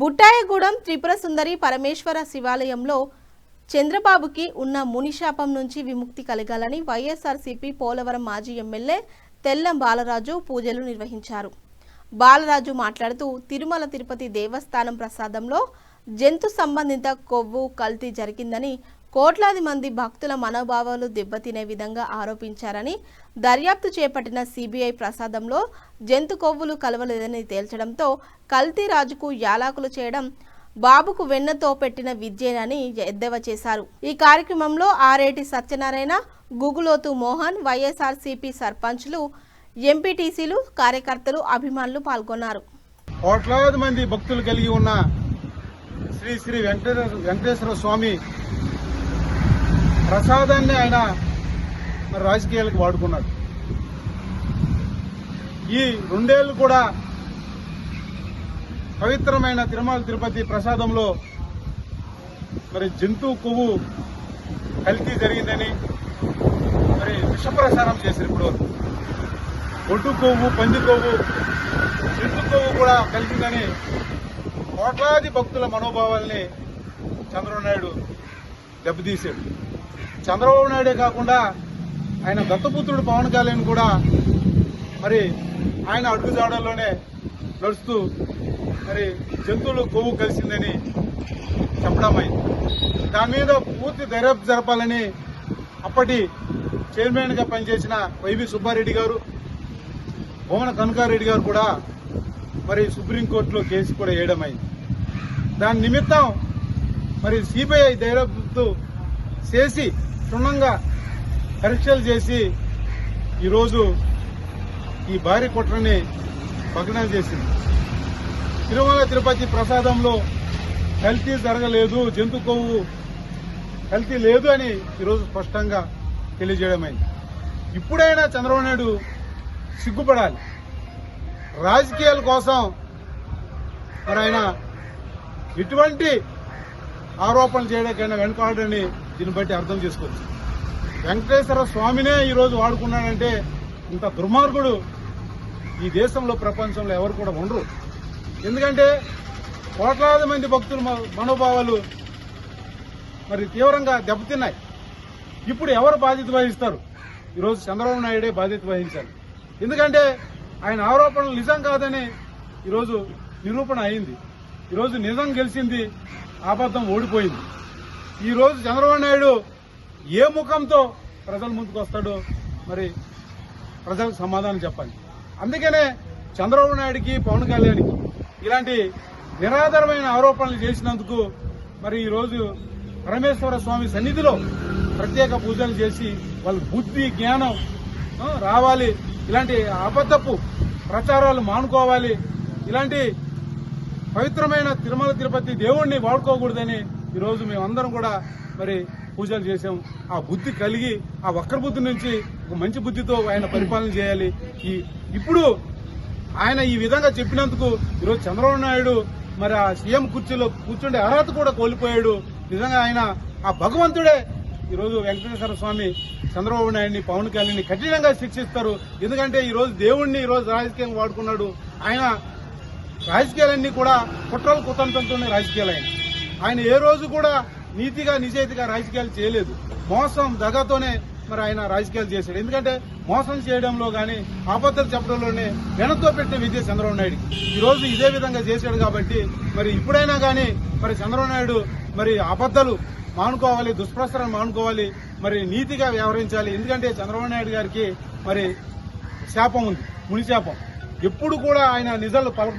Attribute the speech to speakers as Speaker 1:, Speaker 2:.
Speaker 1: బుట్టాయగూడెం త్రిపుర సుందరి పరమేశ్వర శివాలయంలో చంద్రబాబుకి ఉన్న మునిశాపం నుంచి విముక్తి కలగాలని వైఎస్ఆర్సీపీ పోలవరం మాజీ ఎమ్మెల్యే తెల్లం బాలరాజు పూజలు నిర్వహించారు. బాలరాజు మాట్లాడుతూ తిరుమల తిరుపతి దేవస్థానం ప్రసాదంలో జంతు సంబంధిత కొవ్వు కల్తీ జరిగిందని కోట్లాది మంది భక్తుల మనోభావాలు దెబ్బతినే విధంగా ఆరోపించారని దర్యాప్తు చేపట్టిన సిబిఐ ప్రసాదంలో జంతు కొవ్వులు కలవలేదని తేల్చడంతో కల్తీ రాజుకు యాలాకులు చేయడం బాబుకు వెన్నతో పెట్టిన విద్యేనని ఎద్దేవా చేశారు. ఈ కార్యక్రమంలో ఆరేటి సత్యనారాయణ గుగులోతు మోహన్ వైఎస్ఆర్సీపీ సర్పంచ్లు ఎంపీటీసీలు కార్యకర్తలు అభిమానులు పాల్గొన్నారు.
Speaker 2: కోట్లాది మంది భక్తులు కలిగి ఉన్న శ్రీ శ్రీ వెంకటేశ్వర వెంకటేశ్వర స్వామి ప్రసాదాన్ని ఆయన మరి రాజకీయాలకు వాడుకున్నాడు. ఈ రెండేళ్ళు కూడా పవిత్రమైన తిరుమల తిరుపతి ప్రసాదంలో మరి జంతు కొవ్వు కల్తీ జరిగిందని మరి విషప్రసారం చేశారు ఇప్పుడు ఒడ్డు కొవ్వు పంది కొవ్వు జంతు కొవ్వు కూడా కలిసిందని కోట్లాది భక్తుల మనోభావాల్ని చంద్రబాబు నాయుడు దెబ్బతీశాడు. చంద్రబాబు నాయుడే కాకుండా ఆయన దత్తపుత్రుడు పవన్ కళ్యాణ్ కూడా మరి ఆయన అడుగుజాడల్లోనే నడుస్తూ మరి జంతువులు కొవ్వు కలిసిందని చెప్పడం అయింది. దాని మీద పూర్తి దర్యాప్తు జరపాలని అప్పటి చైర్మన్గా పనిచేసిన వైవి సుబ్బారెడ్డి గారు భువన కనకారెడ్డి గారు కూడా మరి సుప్రీంకోర్టులో కేసు కూడా వేయడమైంది దాని నిమిత్తం మరి సిబిఐ దర్యాప్తు చేసి క్షుణ్ణంగా పరీక్షలు చేసి ఈరోజు ఈ భారీ కుట్రని భగ్నం చేసింది. తిరుమల తిరుపతి ప్రసాదంలో కల్తీ జరగలేదు జంతు కొవ్వు కల్తీ లేదు అని ఈరోజు స్పష్టంగా తెలియజేయడమైంది. ఇప్పుడైనా చంద్రబాబు నాయుడు సిగ్గుపడాలి. రాజకీయాల కోసం మరి ఆయన ఎటువంటి ఆరోపణలు చేయడానికైనా వెనుకాడని దీన్ని బట్టి అర్థం చేసుకోవచ్చు. వెంకటేశ్వర స్వామినే ఈరోజు వాడుకున్నాడంటే ఇంత దుర్మార్గుడు ఈ దేశంలో ప్రపంచంలో ఎవరు కూడా ఉండరు. ఎందుకంటే కోట్లాది మంది భక్తుల మనోభావాలు మరి తీవ్రంగా దెబ్బతిన్నాయి. ఇప్పుడు ఎవరు బాధ్యత వహిస్తారు? ఈరోజు చంద్రబాబు నాయుడే బాధ్యత వహించాలి. ఎందుకంటే ఆయన ఆరోపణలు నిజం కాదని ఈరోజు నిరూపణ అయింది. ఈరోజు నిజం గెలిచింది అబద్ధం ఓడిపోయింది. ఈరోజు చంద్రబాబు నాయుడు ఏ ముఖంతో ప్రజల ముందుకు వస్తాడో మరి ప్రజలకు సమాధానం చెప్పాలి. అందుకనే చంద్రబాబు నాయుడికి పవన్ కళ్యాణ్కి ఇలాంటి నిరాధారమైన ఆరోపణలు చేసినందుకు మరి ఈరోజు పరమేశ్వర స్వామి సన్నిధిలో ప్రత్యేక పూజలు చేసి వాళ్ళ బుద్ధి జ్ఞానం రావాలి. ఇలాంటి అబద్ధపు ప్రచారాలు మానుకోవాలి. ఇలాంటి పవిత్రమైన తిరుమల తిరుపతి దేవుణ్ణి వాడుకోకూడదని ఈరోజు మేమందరం కూడా మరి పూజలు చేసాం ఆ బుద్ధి కలిగి ఆ వక్ర బుద్ధి నుంచి ఒక మంచి బుద్ధితో ఆయన పరిపాలన చేయాలి. ఈ ఇప్పుడు ఆయన ఈ విధంగా చెప్పినందుకు ఈరోజు చంద్రబాబు నాయుడు మరి ఆ సీఎం కుర్చీలో కూర్చుండే అర్హత కూడా కోల్పోయాడు. నిజంగా ఆయన ఆ భగవంతుడే ఈరోజు వెంకటేశ్వర స్వామి చంద్రబాబు నాయుడిని పవన్ కళ్యాణ్ని కఠినంగా శిక్షిస్తారు. ఎందుకంటే ఈరోజు దేవుణ్ణి ఈ రోజు రాజకీయం వాడుకున్నాడు. ఆయన రాజకీయాలన్నీ కూడా కుట్రలు కుతంత్రంతోనే రాజకీయాలు ఆయన. ఆయన ఏ రోజు కూడా నీతిగా నిజాయితీగా రాజకీయాలు చేయలేదు. మోసం దగతోనే మరి ఆయన రాజకీయాలు చేశాడు. ఎందుకంటే మోసం చేయడంలో కానీ ఆపత్తులు చెప్పడంలోనే వెనక్తో పెట్టిన విద్య చంద్రబాబు నాయుడు. ఈ రోజు ఇదే విధంగా చేశాడు కాబట్టి మరి ఇప్పుడైనా కానీ మరి చంద్రబాబు నాయుడు మరి అబద్ధాలు మానుకోవాలి దుష్ప్రసరణ మానుకోవాలి మరి నీతిగా వ్యవహరించాలి. ఎందుకంటే చంద్రబాబు నాయుడు గారికి మరి శాపం ఉంది ముని శాపం ఎప్పుడు కూడా ఆయన నిజాలు పలకూడదు